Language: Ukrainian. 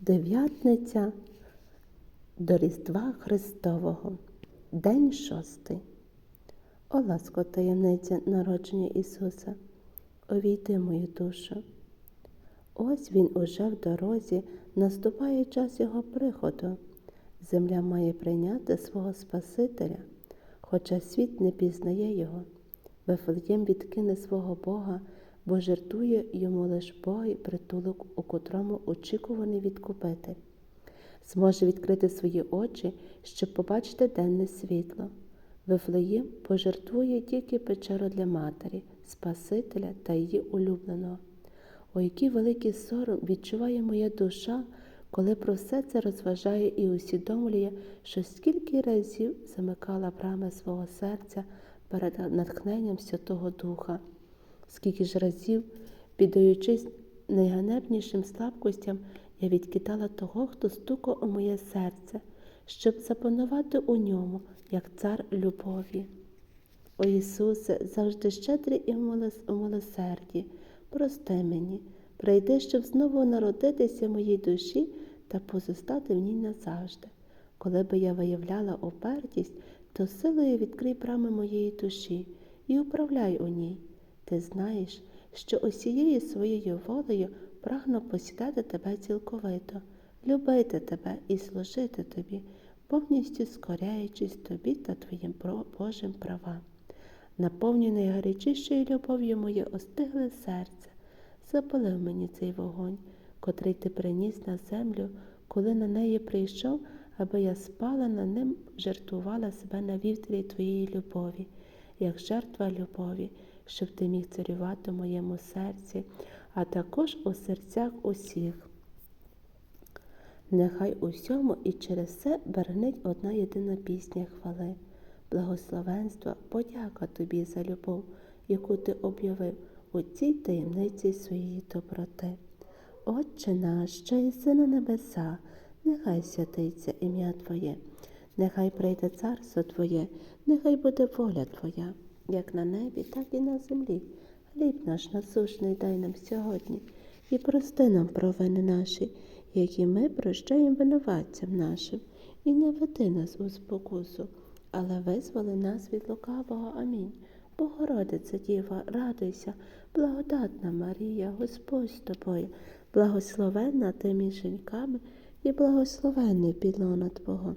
Дев'ятниця до Різдва Христового, День шостий. О ласко таємниця народження Ісуса, увійди мою душу. Ось Він уже в дорозі, наступає час Його приходу. Земля має прийняти свого Спасителя, хоча світ не пізнає Його. Вифлеєм відкине свого Бога, бо жертує йому лиш Бог і притулок, у котрому очікуваний відкупитель. Зможе відкрити свої очі, щоб побачити денне світло. Вифлеєм пожертвує тільки печеру для матері, Спасителя та її улюбленого. О, який великий сором відчуває моя душа, коли про все це розважає і усвідомлює, що скільки разів замикала брами свого серця перед натхненням Святого Духа, скільки ж разів, піддаючись найганебнішим слабкостям, я відкидала того, хто стукав у моє серце, щоб запанувати у ньому, як цар любові. О Ісусе, завжди щедрий і у милосерді, прости мені, прийди, щоб знову народитися в моїй душі та позостати в ній назавжди. Коли би я виявляла опертість, то силою відкрий брами моєї душі і управляй у ній. Ти знаєш, що усією своєю волею прагну посідати тебе цілковито, любити тебе і служити тобі, повністю скоряючись тобі та твоїм Божим правам. Наповнене найгарячішою любов'ю моє остигле серце, запалив мені цей вогонь, котрий ти приніс на землю, коли на неї прийшов, аби я спала на ним, жертвувала себе на вівтарі твоєї любові, як жертва любові, щоб ти міг царювати в моєму серці, а також у серцях усіх. Нехай усьому і через це бернить одна єдина пісня хвали, благословенства, подяка тобі за любов, яку ти об'явив у цій таємниці своєї доброти. Отче наш, що єси на небеса, нехай святиться ім'я Твоє, нехай прийде царство Твоє, нехай буде воля Твоя, як на небі, так і на землі. Хліб наш насушний дай нам сьогодні і прости нам провини наші, які ми прощаємо винуватцям нашим, і не веди нас у спокусу, але визволи нас від лукавого. Амінь. Богородиця Діва, радуйся, благодатна Марія, Господь з тобою, благословенна ти між жінками і благословенний підлона Твого,